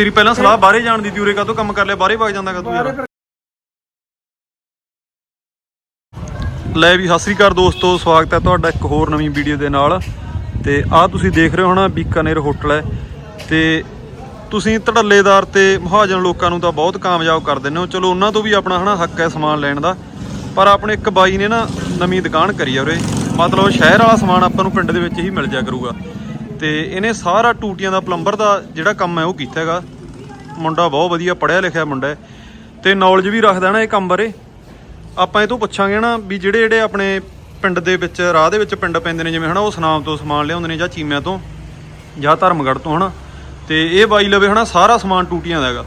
ਤੇਰੀ ਪਹਿਲਾਂ ਸਲਾਹ ਬਾਹਰੇ ਜਾਣ ਦੀ ਤੀ ਉਰੇ ਕਾਹਤੋਂ ਕੰਮ ਕਰ ਲਿਆ? ਬਾਹਰੇ ਵਗ ਜਾਂਦਾ ਕਾ ਤੂੰ ਬਾਹਰੇ ਯਾਰ ਲੈ ਵੀ ਸਤਿ ਸ੍ਰੀ ਅਕਾਲ ਦੋਸਤੋ ਸਵਾਗਤ ਹੈ ਤੁਹਾਡਾ ਇੱਕ ਹੋਰ ਨਵੀਂ ਵੀਡੀਓ ਦੇ ਨਾਲ। ਤੇ ਆਹ ਤੁਸੀਂ ਦੇਖ ਰਹੇ ਹੋ ਨਾ ਬੀਕਾਨੇਰ ਹੋਟਲ ਹੈ। ਤੇ ਤੁਸੀਂ ਧੜੱਲੇਦਾਰ ਤੇ ਮਹਾਜਨ ਲੋਕਾਂ ਨੂੰ ਤਾਂ ਬਹੁਤ ਕਾਮਯਾਬ ਕਰ ਦਿੰਦੇ ਹੋ। ਚਲੋ ਉਹਨਾਂ ਤੋਂ ਵੀ ਆਪਣਾ ਹਨਾ ਹੱਕ ਹੈ ਸਮਾਨ ਲੈਣ ਦਾ। ਪਰ ਆਪਣੇ ਇੱਕ ਬਾਈ ਨੇ ਨਾ ਨਵੀਂ ਦੁਕਾਨ ਕਰੀ ਆ ਉਰੇ। ਮਤਲਬ ਸ਼ਹਿਰ ਵਾਲਾ ਸਮਾਨ ਆਪਾਂ ਨੂੰ ਪਿੰਡ ਦੇ ਵਿੱਚ ਹੀ ਮਿਲ ਜਾ ਕਰੂਗਾ। ਤੇ ਇਹਨੇ ਸਾਰਾ ਟੂਟੀਆਂ ਦਾ ਪਲੰਬਰ ਦਾ ਜਿਹੜਾ ਕੰਮ ਹੈ ਉਹ ਕੀਤਾ ਹੈਗਾ। ਮੁੰਡਾ ਬਹੁਤ ਵਧੀਆ ਪੜ੍ਹਿਆ ਲਿਖਿਆ ਮੁੰਡਾ ਹੈ ਤੇ ਨੌਲੇਜ ਵੀ ਰੱਖਦਾ ਨਾ ਇਹ ਕੰਮ ਬਾਰੇ। ਆਪਾਂ ਇਹ ਤੋਂ ਪੁੱਛਾਂਗੇ ਨਾ ਵੀ ਜਿਹੜੇ ਜਿਹੜੇ ਆਪਣੇ ਪਿੰਡ ਦੇ ਵਿੱਚ, ਰਾਹ ਦੇ ਵਿੱਚ ਪਿੰਡ ਪੈਂਦੇ ਨੇ, ਜਿਵੇਂ ਹਨਾ ਉਹ ਸਨਾਮ ਤੋਂ ਸਮਾਨ ਲਿਆਉਂਦੇ ਨੇ ਜਾਂ ਚੀਮਿਆਂ ਤੋਂ ਜਾਂ ਧਰਮਗੜ੍ਹ ਤੋਂ ਹਨਾ। ਤੇ ਇਹ ਬਾਈ ਲਵੇ ਹਨਾ ਸਾਰਾ ਸਮਾਨ ਟੂਟੀਆਂ ਦਾ ਹੈਗਾ।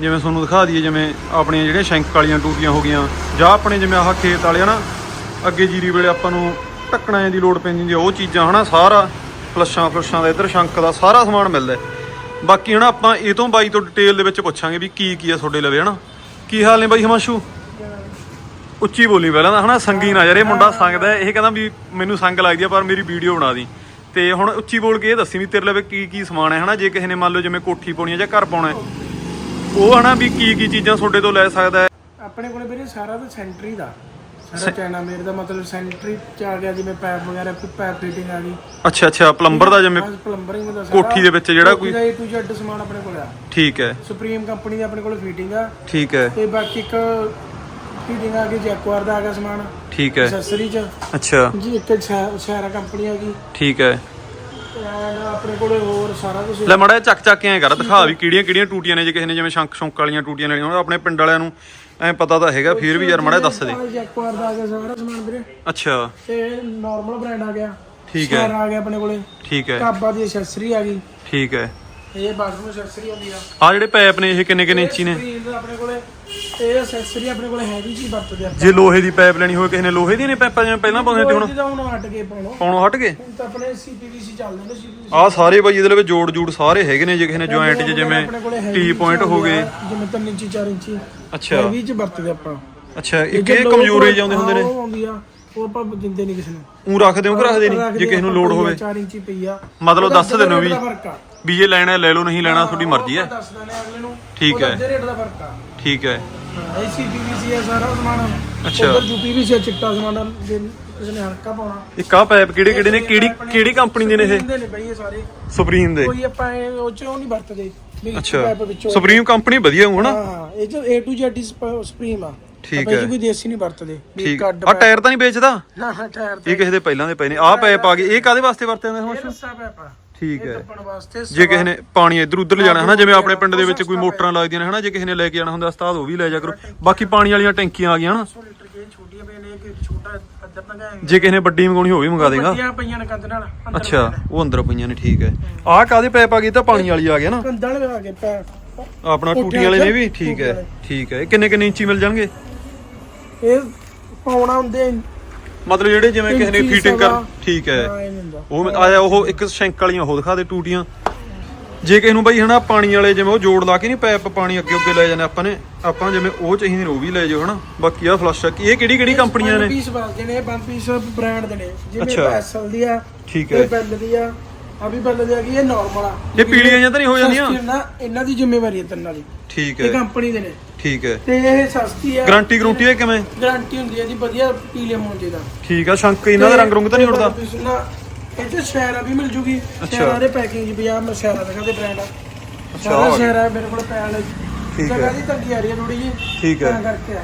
ਜਿਵੇਂ ਤੁਹਾਨੂੰ ਦਿਖਾ ਦਈਏ, ਜਿਵੇਂ ਆਪਣੀਆਂ ਜਿਹੜੀਆਂ ਸ਼ੈਂਕ ਵਾਲੀਆਂ ਟੂਟੀਆਂ ਹੋ ਗਈਆਂ ਜਾਂ ਆਪਣੇ ਜਿਵੇਂ ਆਹ ਖੇਤ ਵਾਲੇ ਹਨਾ, ਅੱਗੇ ਜੀਰੀ ਵੇਲੇ ਆਪਾਂ ਨੂੰ ਢੱਕਣਾਂ ਦੀ ਲੋੜ ਪੈਂਦੀ ਹੁੰਦੀ ਉਹ ਚੀਜ਼ਾਂ ਹਨਾ ਸਾਰਾ ਫਲੱਸ਼ਾਂ ਫਲੱਸ਼ਾਂ ਦਾ ਇੱਧਰ ਸ਼ੰਕ ਦਾ ਸਾਰਾ ਸਮਾਨ ਮਿਲਦਾ ਬਾਕੀ ਹਨਾ ਆਪਾਂ ਇਹ ਤੋਂ ਬਾਈ ਤੋਂ ਡਿਟੇਲ ਦੇ ਵਿੱਚ ਪੁੱਛਾਂਗੇ ਵੀ ਕੀ ਕੀ ਆ ਤੁਹਾਡੇ ਲਵੇ ਹਨਾ। ਕੀ ਹਾਲ ਨੇ ਬਾਈ ਹਿਮਾਂਸ਼ੂ? ਉੱਚੀ ਬੋਲੀ ਪਹਿਲਾਂ ਹਨਾ, ਸੰਗੀ ਨਾ ਯਾਰ, ਇਹ ਮੁੰਡਾ ਸੰਗਦਾ ਇਹ ਕਹਿੰਦਾ ਵੀ ਮੈਨੂੰ ਸੰਗ ਲੱਗਦੀ ਆ, ਪਰ ਮੇਰੀ ਵੀਡੀਓ ਬਣਾ ਦੀ। ਤੇ ਹੁਣ ਉੱਚੀ ਬੋਲ ਕੇ ਇਹ ਦੱਸੀ ਵੀ ਤੇਰੇ ਲਵੇ ਕੀ ਕੀ ਸਮਾਨ ਹੈ ਹਨਾ। ਜੇ ਕਿਸੇ ਨੇ ਮੰਨ ਲਓ ਜਿਵੇਂ ਕੋਠੀ ਪਾਉਣੀ ਹੈ ਜਾਂ ਘਰ ਪਾਉਣਾ ਹੈ, ਉਹ ਹਨਾ ਵੀ ਕੀ ਕੀ ਚੀਜ਼ਾਂ ਤੁਹਾਡੇ ਤੋਂ ਲੈ ਸਕਦਾ ਹੈ। ਆਪਣੇ ਕੋਲੇ ਵੀਰੇ ਸਾਰਾ ਤਾਂ ਸੈਂਟਰੀ ਦਾ। ਸਾਰਾ ਚਾਈਨਾ ਮੇਰ ਦਾ ਮਤਲਬ ਸੈਂਟਰੀ ਚ ਆ ਗਿਆ ਜਿਵੇਂ ਪੈਪ ਵਗੈਰਾ ਪੈਪ ਫਿਟਿੰਗ ਆ ਗਈ। ਅੱਛਾ ਅੱਛਾ ਪਲੰਬਰ ਦਾ ਜਿਵੇਂ ਪਲੰਬਰਿੰਗ ਦਾ ਸਾਰਾ ਕੋਠੀ ਦੇ ਵਿੱਚ ਜਿਹੜਾ ਕੋਈ ਕੋਠੀ ਦਾ A to Z ਸਮਾਨ ਆਪਣੇ ਕੋਲ ਆ। ਠੀਕ ਹੈ। ਸੁਪਰੀਮ ਕੰਪਨੀ ਦੀ ਆਪਣੇ ਕੋਲ ਫਿਟਿੰਗ ਆ। ਠੀਕ ਹੈ। ਤੇ ਬਾਕੀ ਇੱਕ ਫਿਟਿੰਗ ਆ ਗਈ ਜੈਕਵਾਰ ਦਾ ਆ ਗਿਆ ਸਮਾਨ। ਠੀਕ ਹੈ। ਐਕਸੈਸਰੀ ਚ। ਅੱਛਾ। ਜੀ ਇੱਕ ਸ਼ੈ- ਸ਼ੈਰਾ ਕੰਪਨੀ ਆ ਗਈ। ਠੀਕ ਹੈ। ਐਂਡ ਆਪਣੇ ਕੋਲੇ ਹੋਰ ਸਾਰਾ ਕੁਝ ਲੈ ਮੜਾ ਚੱਕ ਚੱਕ ਕੇ ਐ ਕਰ ਦਿਖਾ ਵੀ ਕਿਹੜੀਆਂ ਕਿਹੜੀਆਂ ਟੂਟੀਆਂ ਨੇ ਜੇ ਕਿਸੇ ਨੇ ਜਿਵੇਂ ਸ਼ੰਕ ਸ਼ੌਂਕ ਵਾਲੀਆਂ ਟੂਟੀਆਂ ਲੈਣੀਆਂ ਹੋਣ ਆਪਣੇ ਪਿੰਡ ਵਾਲਿਆਂ ਨੂੰ ਐ ਪਤਾ ਤਾਂ ਹੈਗਾ ਫਿਰ ਵੀ ਯਾਰ ਮੜਾ ਦੱਸ ਦੇ। ਜੈਕਵਾਰ ਦਾ ਆ ਗਿਆ ਸਾਰਾ ਸਮਾਨ ਵੀਰੇ। ਅੱਛਾ। ਤੇ ਨਾਰਮਲ ਬ੍ਰਾਂਡ ਆ ਗਿਆ। ਠੀਕ ਹੈ। ਆ ਗਿਆ ਆਪਣੇ ਕੋਲੇ। ਠੀਕ ਹੈ। ਕਾਬਾ ਦੀ ਐਕਸੈਸਰੀ ਆ ਗਈ। ਠੀਕ ਹੈ। ਇਹ ਬਾਥਰੂਮ ਐਕਸੈਸਰੀ ਹੁੰਦੀ ਆ ਆ ਜਿਹੜੇ ਪੈਪ ਨੇ ਇਹ ਕਿੰਨੇ ਕਿੰਨੇ ਇੰਚੀ ਨੇ? ਸਕਰੀਨ ਦਾ ਆਪਣੇ ਕੋਲੇ ਇਹ ਐਕਸੈਸਰੀ ਆਪਣੇ ਕੋਲੇ ਹੈਵੀ ਜੀ ਵਰਤਦੇ ਆਪਾਂ। ਜੇ ਲੋਹੇ ਦੀ ਪਾਈਪ ਲੈਣੀ ਹੋਵੇ ਕਿਸੇ ਨੇ ਲੋਹੇ ਦੀ ਨੇ ਪਾਈਪਾਂ ਜਿਵੇਂ ਪਹਿਲਾਂ ਪਾਉਂਦੇ ਤੇ ਹੁਣ ਜਿਹਦਾ ਹੁਣ ਹਟ ਗਏ ਪਾਉਣੋ ਪਾਉਣੋਂ ਹਟ ਗਏ? ਹੁਣ ਤਾਂ ਆਪਣੇ ਸੀਪੀਵੀਸੀ ਚੱਲਦੇ ਨੇ ਸੀਪੀਵੀਸੀ ਆ ਸਾਰੇ ਬਾਈ ਇਹਦੇ ਵਿੱਚ ਜੋੜ ਜੂੜ ਸਾਰੇ ਹੈਗੇ ਨੇ ਜੇ ਕਿਸੇ ਨੇ ਜੁਆਇੰਟ ਜਿਵੇਂ ਟੀ ਪੁਆਇੰਟ ਹੋ ਗਏ। ਜਿਵੇਂ 3 ਇੰਚੀ 4 ਇੰਚੀ। ਅੱਛਾ। ਹੈਵੀ ਚ ਵਰਤਦੇ ਆਪਾਂ। ਅੱਛਾ ਇੱਕ ਇਹ ਕਮਜ਼ੋਰੇ ਜਾਂਦੇ ਹੁੰਦੇ ਨੇ। ਉਹ ਆਉਂਦੀ ਆ। ਉਹ ਆਪਾਂ ਦਿੰਦੇ ਨਹੀਂ ਕਿਸੇ ਨੂੰ। ਉਹ ਰੱਖਦੇ ਹੋ ਕਿ ਰੱਖਦੇ ਨਹੀਂ? ਜੇ ਕਿਸੇ ਨੂੰ ਲੋੜ ਹੋਵੇ। 4 ਇੰਚੀ ਪਈ ਆ। ਮਤਲਬ ਦੱਸ ਦੇਣੋ ਵੀ ਦਾ ਵੀ ਜੇ ਲੈਣਾ ਲੈ ਲਓ ਨਹੀਂ ਲੈਣਾ ਤੁਹਾਡੀ ਮਰਜ਼ੀ ਹੈ। ਆਪਾਂ ਦੱਸ ਦਿੰਦੇ ਆ ਅਗਲੇ ਨੂੰ ਠੀਕ ਹੈ। ਅੱਧੇ ਰੇਟ ਦਾ ਫ਼ਰਕ ਆ। ਠੀਕ ਹੈ। ਇਹ ਸੀਪੀਵੀਸੀ ਹੈ ਸਾਰਾ ਸਮਾਨ। ਅੱਛਾ। ਉਧਰ ਯੂਪੀਵੀਸੀ ਚਿੱਟਾ ਸਮਾਨ ਜੇ ਕਿਸੇ ਨੇ ਹਲਕਾ ਪਾਉਣਾ। ਇੱਕ ਆ ਪਾਈਪ ਕਿਹੜੇ ਕਿਹੜੇ ਨੇ? ਕਿਹੜੀ ਕਿਹੜੀ ਕੰਪਨੀ ਦੇ ਨੇ ਇਹ? ਹੁੰਦੇ ਨੇ ਬਈ ਇਹ ਸਾਰੇ। ਸੁਪਰੀਮ ਦੇ। ਕੋਈ ਆਪਾਂ ਇਹ ਉਹ ਚ ਉਹ ਨਹੀਂ ਵਰਤਦੇ ਅੱਛਾ। ਸੁਪਰੀਮ ਕੰਪਨੀ ਵਧੀਆ ਹਨਾ? ਹਾਂ ਇਹ ਚ A to Z ਸਪਰੀਮ ਆ। ਠੀਕ ਹੈ। ਕੋਈ ਦੇਸੀ ਨਹੀਂ ਵਰਤਦੇ ਵੀ ਠੀਕ। ਕੱਢ ਆ ਟਾਇਰ ਤਾਂ ਨਹੀਂ ਵੇਚਦਾ? ਨਾ ਹਾਂ ਟਾਇਰ ਤੇ ਇਹ ਕਿਸੇ ਦੇ ਪਹਿਲਾਂ ਦੇ ਪਏ ਨੇ। ਆਹ ਪਾਈਪ ਆ ਗਏ ਇਹ ਕਾਦੇ ਵਾਸਤੇ ਵਰਤੇ ਜਾਂਦੇ ਹਨ ਰੱਸਾ ਪੈਪ ਠੀਕ ਹੈ। ਟੱਪਣ ਵਾਸਤੇ ਜੇ ਕਿਸੇ ਨੇ ਪਾਣੀ ਇੱਧਰ ਉੱਧਰ ਲਿਜਾਣਾ ਹਨਾ ਜਿਵੇਂ ਆਪਣੇ ਪਿੰਡ ਦੇ ਵਿੱਚ ਕੋਈ ਮੋਟਰਾਂ ਲੱਗਦੀਆਂ ਨੇ ਹਨਾ ਜੇ ਕਿਸੇ ਨੇ ਲੈ ਕੇ ਜਾਣਾ ਹੁੰਦਾ ਉਸਤਾਦ ਉਹ ਵੀ ਲੈ ਜਾ ਕਰੋ। ਬਾਕੀ ਪਾਣੀ ਵਾਲੀਆਂ ਟੈਂਕੀਆਂ ਆ ਗਈਆਂ ਹਨਾ 100 ਲੀਟਰ ਕੇ ਛੋਟੀਆਂ ਪਈਆਂ ਨੇ ਕਿ ਛੋਟਾ ਅੱਧਰ ਤੱਕ ਹੈ ਜੇ ਕਿਸੇ ਨੇ ਵੱਡੀ ਮੰਗਾਉਣੀ ਹੋਵੇ ਮੰਗਾ ਦੇਗਾ। ਵੱਡੀਆਂ ਪਈਆਂ ਨੇ ਕੰਧ ਨਾਲ ਅੰਦਰ ਅੱਛਾ ਉਹ ਅੰਦਰ ਪਈਆਂ ਨੇ ਠੀਕ ਹੈ। ਆਹ ਕਾਦੇ ਪੈਪ ਆ ਗਏ ਇਹ ਤਾਂ ਪਾਣੀ ਵਾਲੀ ਆ ਗਿਆ ਨਾ। ਕੰਧਾਂ ਲਗਾ ਕੇ ਪੈਪ ਆਪਣਾ ਟੂਟੀਆਂ ਵਾਲੇ ਨੇ ਵੀ ਠੀਕ ਹੈ। ਠੀਕ ਹੈ। ਇਹ ਕਿੰਨੇ ਕਿੰਨੇ ਇੰਚੀ ਮਿਲ ਜਾਣਗੇ? ਇਹ ਪਾਉਣਾ ਹੁੰਦੇ ਮਤਲਬ ਜਿਹੜੇ ਜਿਵੇਂ ਕਿਸੇ ਨੇ ਇੰਚੀ ਫੀਟਿੰਗ ਕਰ ਸਵਾ। ਠੀਕ ਹੈ। ਹਾਂ, ਇਹ ਨਹੀਂ ਹੁੰਦਾ। ਉਹ ਆਇਆ ਉਹ ਇੱਕ ਸ਼ੈਂਕ ਵਾਲੀਆਂ ਉਹ ਦਿਖਾ ਦੇ ਟੂਟੀਆਂ। ਜੇ ਕਿਸੇ ਨੂੰ ਬਈ ਹਨਾ ਪਾਣੀ ਵਾਲੇ ਜਿਵੇਂ ਉਹ ਜੋੜ ਲਾ ਕੇ ਨਹੀਂ ਪੈਪ ਪਾਣੀ ਅੱਗੇ ਅੱਗੇ ਲੈ ਜਾਂਦੇ ਆਪਾਂ ਨੇ ਆਪਾਂ ਜਿਵੇਂ ਉਹ ਚਾਹੀਦੇ ਨੇ ਉਹ ਵੀ ਲੈ ਜਾਓ ਹਨਾ। ਬਾਕੀ ਆ। ਫਲਸ਼ ਇਹ ਕਿਹੜੀ ਕਿਹੜੀ ਕੰਪਨੀਆਂ ਨੇ? ਪੀਸ ਨੇ ਬ੍ਰਾਂਡ ਦੇ ਨੇ। ਜਿਵੇਂ ਅੱਛਾ। ਐਸਲ ਦੀ ਆ ਠੀਕ ਇਹ ਹੈ। ਬੈਲ ਦੀ ਆ ਆ ਵੀ ਬੈਲ ਦੀ ਆ ਇਹ ਨਾਰਮਲ ਆ। ਇਹ ਪੀਲੀਆਂ ਜਾਂ ਤਾਂ ਨਹੀਂ ਹੋ ਜਾਂਦੀਆਂ? ਸਸਤੀ ਨਾ ਇਹਨਾਂ ਦੀ ਜ਼ਿੰਮੇਵਾਰੀ ਹੈ ਤਿੰਨਾਂ ਦੀ। ਠੀਕ ਇਹ ਹੈ। ਕੰਪਨੀ ਦੇ ਨੇ। ਠੀਕ ਹੈ। ਤੇ ਇਹ ਸਸਤੀ ਆ। ਗਾਰੰਟੀ ਗਰੰਟੀ ਹੈ ਕਿਵੇਂ? ਗਾਰੰਟੀ ਹੁੰਦੀ ਹੈ ਜੀ ਵਧੀਆ ਪੀਲੇ ਮੋਂਜੇ ਦਾ। ਠੀਕ ਆ ਸ਼ੰਕ ਇਹਨਾਂ ਦਾ ਰੰਗ ਰੁੰਗ ਤਾਂ ਨਹੀਂ ਉੜਦਾ ਇਹ ਚ ਸ਼ੈਰਾ ਵੀ ਮਿਲ ਜੂਗੀ। ਸ਼ੈਰਾ ਦੇ ਪੈਕਿੰਗ ਵੀ ਆ ਮੈਂ ਸ਼ੈਰਾ ਦਿਖਾਦੇ ਬ੍ਰਾਂਡ ਆ। ਆ ਸਾਰਾ ਮੇਰੇ ਕੋਲ ਪੈਣ ਠੀਕ ਹੈ। ਜਗ੍ਹਾ ਦੀ ਤੰਗੀ ਆ ਰਹੀ ਹੈ ਥੋੜੀ ਜੀ ਠੀਕ ਹੈ। ਤਾਂ ਕਰਕੇ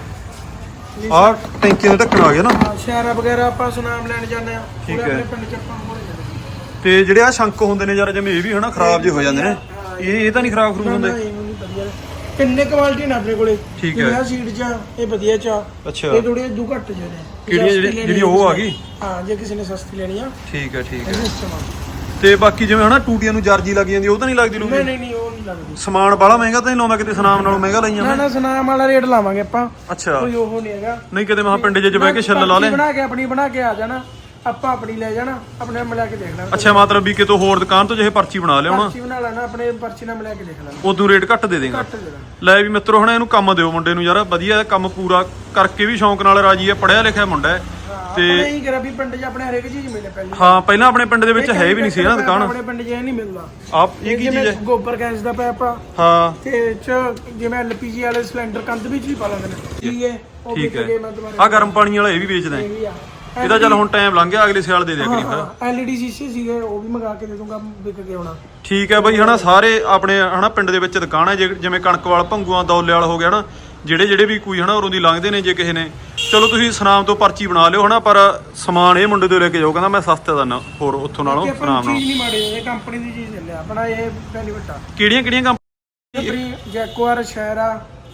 ਆ। ਟੈਂਕੀ ਦਾ ਢੱਕਣ ਆ ਗਿਆ ਨਾ? ਸ਼ੈਰਾ ਵਗੈਰਾ ਆਪਾਂ ਸੁਨਾਮ ਲੈਣ ਜਾਂਦੇ ਆ ਠੀਕ ਹੈ। ਆਪਣੇ ਪਿੰਡ ਚ ਆਪਾਂ ਕੋਲ ਤੇ ਜਿਹੜੇ ਆ ਸ਼ੰਕ ਹੁੰਦੇ ਨੇ ਯਾਰ ਜਿਵੇਂ ਇਹ ਵੀ ਹਨਾ ਖਰਾਬ ਜੇ ਹੋ ਜਾਂਦੇ ਨੇ। ਇਹ ਇਹ ਤਾਂ ਨਹੀਂ ਖਰਾਬ ਖਰੂਬ ਹੁੰਦੇ। ਨਾ ਇਹ ਨਹੀਂ ਵਧੀਆ ਕਿੰਨੇ ਕੁਆਲਿਟੀ ਨੇ ਆਪਣੇ ਕੋਲੇ? ਠੀਕ ਹੈ। ਆਹ ਸੀਡ ਚ ਆ, ਇਹ ਵਧੀਆ ਚ ਆ। ਅੱਛਾ। ਇਹ ਥੋੜੀ ਦੂ ਘੱਟ ਜਿਹੇ ਨੇ। ਕਿਹੜੀ- ਜਿਹੜੀ- ਜਿਹੜੀ ਉਹ ਆ ਗਈ? ਹਾਂ ਜੇ ਕਿਸੇ ਨੇ ਸਸਤੀ ਲੈਣੀ ਆ ਠੀਕ ਹੈ ਠੀਕ ਹੈ। ਤੇ ਬਾਕੀ ਜਿਵੇਂ ਹਨਾ ਟੂਟੀਆਂ ਨੂੰ ਜਰਜੀ ਲੱਗ ਜਾਂਦੀ ਉਹ ਤਾਂ ਨਹੀਂ ਲੱਗਦੀ ਨਹੀਂ ਲੂਗੀ ਨਹੀਂ ਨਹੀਂ ਉਹ ਨਹੀਂ ਲੱਗਦੀ। ਸਮਾਨ ਬਾਹਲਾ ਮਹਿੰਗਾ ਤਾਂ ਨਹੀਂ ਲਾਉਂਦਾ ਕਿਤੇ ਸਨਾਮ ਨਾਲੋਂ ਮਹਿੰਗਾ ਲਾਈਆਂ ਨਾ ਮੈਂ ਨਾ ਸੁਨਾਮ ਵਾਲਾ ਰੇਟ ਲਾਵਾਂਗੇ ਆਪਾਂ। ਅੱਛਾ। ਕੋਈ ਉਹ ਨਹੀਂ ਹੈਗਾ। ਨਹੀਂ ਕਿਤੇ ਮਹਾ ਪਿੰਡ 'ਚ ਬਹਿ ਕੇ ਛੱਲ ਲਾ ਪਰਚੀ ਲੈ ਬਣਾ ਕੇ ਆਪਣੀ ਬਣਾ ਕੇ ਆ ਜਾਣਾ। ਆਪਾਂ ਆਪਣੀ ਲੈ ਜਾਣਾ ਆਪਣੇ ਨਾਲ ਮਿਲਾ ਕੇ ਦੇਖ ਲੈਣਾ ਅੱਛਾ ਮਤਲਬ ਵੀ ਕਿਤੋਂ ਹੋਰ ਦੁਕਾਨ ਤੋਂ ਜਿਹੇ ਪਰਚੀ ਬਣਾ ਲਿਆਉਣਾ? ਪਰਚੀ ਬਣਾ ਲੈਣਾ ਆਪਣੇ ਪਰਚੀ ਨਾਲ ਮਿਲਾ ਕੇ ਦੇਖ ਲੈਣਾ ਉਦੋਂ ਰੇਟ ਘੱਟ ਦੇ ਦੇਗਾ। ਘੱਟ ਦੇ ਦੇਣਾ। ਲੈ ਵੀ ਮਿੱਤਰੋ ਹਣਾ ਇਹਨੂੰ ਕੰਮ ਦਿਓ ਮੁੰਡੇ ਨੂੰ ਯਾਰ ਵਧੀਆ ਕੰਮ ਪੂਰਾ ਕਰਕੇ ਵੀ ਸ਼ੌਂਕ ਨਾਲ ਰਾਜੀ ਹੈ ਪੜਿਆ ਲਿਖਿਆ ਮੁੰਡਾ ਹੈ। ਤੇ ਆਪਣੇ ਹੀ ਕਰਾ ਵੀ ਪਿੰਡ 'ਚ ਆਪਣੇ ਹਰੇਕ ਚੀਜ਼ ਮਿਲੇ ਪਹਿਲੇ। ਹਾਂ ਪਹਿਲਾਂ ਆਪਣੇ ਪਿੰਡ ਦੇ ਵਿੱਚ ਹੈ ਵੀ ਨਹੀਂ ਸੀ ਨਾ ਦੁਕਾਨ। ਆਪਣੇ ਪਿੰਡ 'ਚ ਇਹ ਨਹੀਂ ਮਿਲਦਾ। ਆਪ ਇਹ ਕੀ ਚੀਜ਼ ਹੈ? ਗੋਬਰ ਗੈਸ ਦਾ ਪੈਪ ਆ ਹਾਂ। ਤੇ 'ਚ ਜਿਵੇਂ ਐਲਪੀਜੀ ਵਾਲੇ ਸਿਲੰਡਰ ਕੰਧ ਵਿੱਚ ਵੀ ਪਾ ਲੈਂਦੇ ਨੇ। ਠੀਕ ਹੈ। ਠੀਕ ਹੈ। ਆ ਗਰਮ ਪਾਣੀ ਵਾਲਾ ਇਹ ਵੀ ਵੇਚਦਾ ਹੈ। ਇਹਦਾ ਚੱਲ ਹੁਣ ਟਾਈਮ ਲੰਘ ਗਿਆ ਅਗਲੇ ਸਾਲ ਦੇ ਦਿਆ ਕਰੀ ਫਿਰ। ਐਲਈਡੀ ਸ਼ੀਸ਼ੇ ਸੀਗੇ ਉਹ ਵੀ ਮੰਗਾ ਕੇ ਦੇ ਦੂੰਗਾ ਵਿਕ ਕੇ ਹੋਣਾ ਠੀਕ ਹੈ ਬਈ ਹਨਾ ਸਾਰੇ ਆਪਣੇ ਹਨਾ ਪਿੰਡ ਦੇ ਵਿੱਚ ਦੁਕਾਨ ਹੈ ਜਿਵੇਂ ਕਣਕਵਾਲ ਭੰਗੂਆਂ ਦੌਲੇ ਵਾਲਾ ਹੋ ਗਿਆ ਨਾ ਜਿਹੜੇ ਜਿਹੜੇ ਵੀ ਕੋਈ ਹਨਾ ਉਰੋਂ ਦੀ ਲੰਘਦੇ ਨੇ ਜੇ ਕਿਸੇ ਨੇ। ਚਲੋ ਤੁਸੀਂ ਸੁਨਾਮ ਤੋਂ ਪਰਚੀ ਬਣਾ ਲਿਓ ਹਨਾ ਪਰ ਸਮਾਨ ਇਹ ਮੁੰਡੇ ਤੋਂ ਲੈ ਕੇ ਜਾਓ ਕਹਿੰਦਾ ਮੈਂ ਸਸਤੇ ਦਾ ਨਾ ਹੋਰ ਉੱਥੋਂ ਨਾਲੋਂ ਸੁਨਾਮ ਨਾਲੋਂ। ਚੀਜ਼ ਨਹੀਂ ਮਾੜੀ ਇਹ ਕੰਪਨੀ ਦੀ ਚੀਜ਼ ਚੱਲਿਆ ਆਪਣਾ ਇਹ ਬੈਨੀਫਿਟ ਆ। ਕਿਹੜੀਆਂ ਕਿਹੜੀਆਂ ਕੰਪਨੀ ਜੈਕੁਆਰ ਸ਼ਹਿਰਾ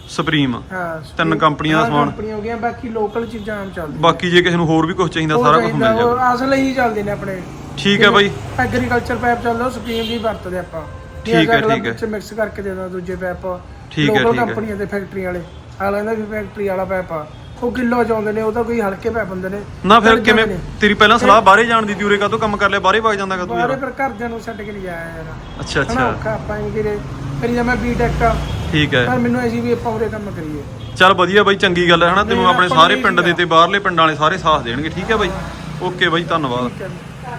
ਸੁਪਰੀਮ ਹਾਂ ਤਿੰਨ ਕੰਪਨੀਆਂ ਦਾ ਸਮਾਨ। ਕੰਪਨੀਆਂ ਹੋ ਗਈਆਂ ਬਾਕੀ ਲੋਕਲ ਚੀਜ਼ਾਂ ਆਮ ਚੱਲਦੀਆਂ। ਬਾਕੀ ਜੇ ਕਿਸੇ ਨੂੰ ਹੋਰ ਵੀ ਕੁਝ ਚਾਹੀਦਾ ਸਾਰਾ ਕੁਝ ਮਿਲ ਜਾਊ ਉਹ ਅਸਲ ਹੀ ਚੱਲਦੇ ਨੇ ਆਪਣੇ। ਠੀਕ ਹੈ ਬਾਈ। ਐਗਰੀਕਲਚਰ ਪੈਪ ਚੱਲਦਾ ਸੁਪਰੀਮ ਦੀ ਵਰਤਦੇ ਆਪਾਂ। ਠੀਕ ਹੈ, ਠੀਕ ਹੈ। ਵਿੱਚ ਮਿਕਸ ਕਰਕੇ ਦੇ ਦਾਂ ਦੂਜੇ ਪੈਪ ਠੀਕ ਹੈ, ਠੀਕ ਹੈ। ਕੰਪਨੀਆਂ ਦੇ ਫੈਕਟਰੀ ਵਾਲੇ। ਆਲਾ ਦਾ ਵੀ ਫੈਕਟਰੀ ਵਾਲਾ ਪੈਪ ਆ। ਉਹ ਕਿਲੋ ਚ ਆਉਂਦੇ ਨੇ ਉਹਦਾ ਕੋਈ ਹਲਕੇ ਪੈਪ ਹੁੰਦੇ ਨੇ। ਨਾ ਫਿਰ ਕਿਵੇਂ? ਜਾਂਦੇ। ਤੇਰੀ ਪਹਿਲਾਂ ਸਲਾਹ ਬਾਹਰੇ ਜਾਣ ਦੀ ਤੂਰੇ ਕਾਹਤੋਂ ਕੰਮ ਕਰ ਲਿਆ? ਬਾਹਰੇ ਵਗ ਜਾਂਦਾ ਕਾ ਤੂੰ ਬਾਹਰੇ ਯਾਰ? ਫਿਰ ਘਰਦਿਆਂ ਨੂੰ ਛੱਡ ਕੇ ਨਹੀਂ ਜਾਇਆ ਯਾਰ। ਅੱਛਾ ਅੱਛਾ। ਆਪਾਂ ਇਹ ਕਿਰੇ ਕਰੀ ਮੈਂ ਬੀਟੈਕ ਆ। ਠੀਕ ਹੈ। ਪਰ ਮੈਨੂੰ ਐਸੀ ਵੀ ਆਪਾਂ ਉਰੇ ਕੰਮ ਕਰੀਏ। ਚੱਲ ਵਧੀਆ ਬਾਈ ਚੰਗੀ ਗੱਲ ਹੈ ਹਨਾ। ਤੈਨੂੰ ਆਪਣੇ ਆਪਾਂ ਸਾਰੇ ਪਿੰਡ ਦੇ ਤੇ ਬਾਹਰਲੇ ਪਿੰਡਾਂ ਵਾਲੇ ਸਾਰੇ ਸਾਥ ਦੇਣਗੇ। ਠੀਕ ਹੈ ਬਾਈ। ਓਕੇ ਬਾਈ ਧੰਨਵਾਦ।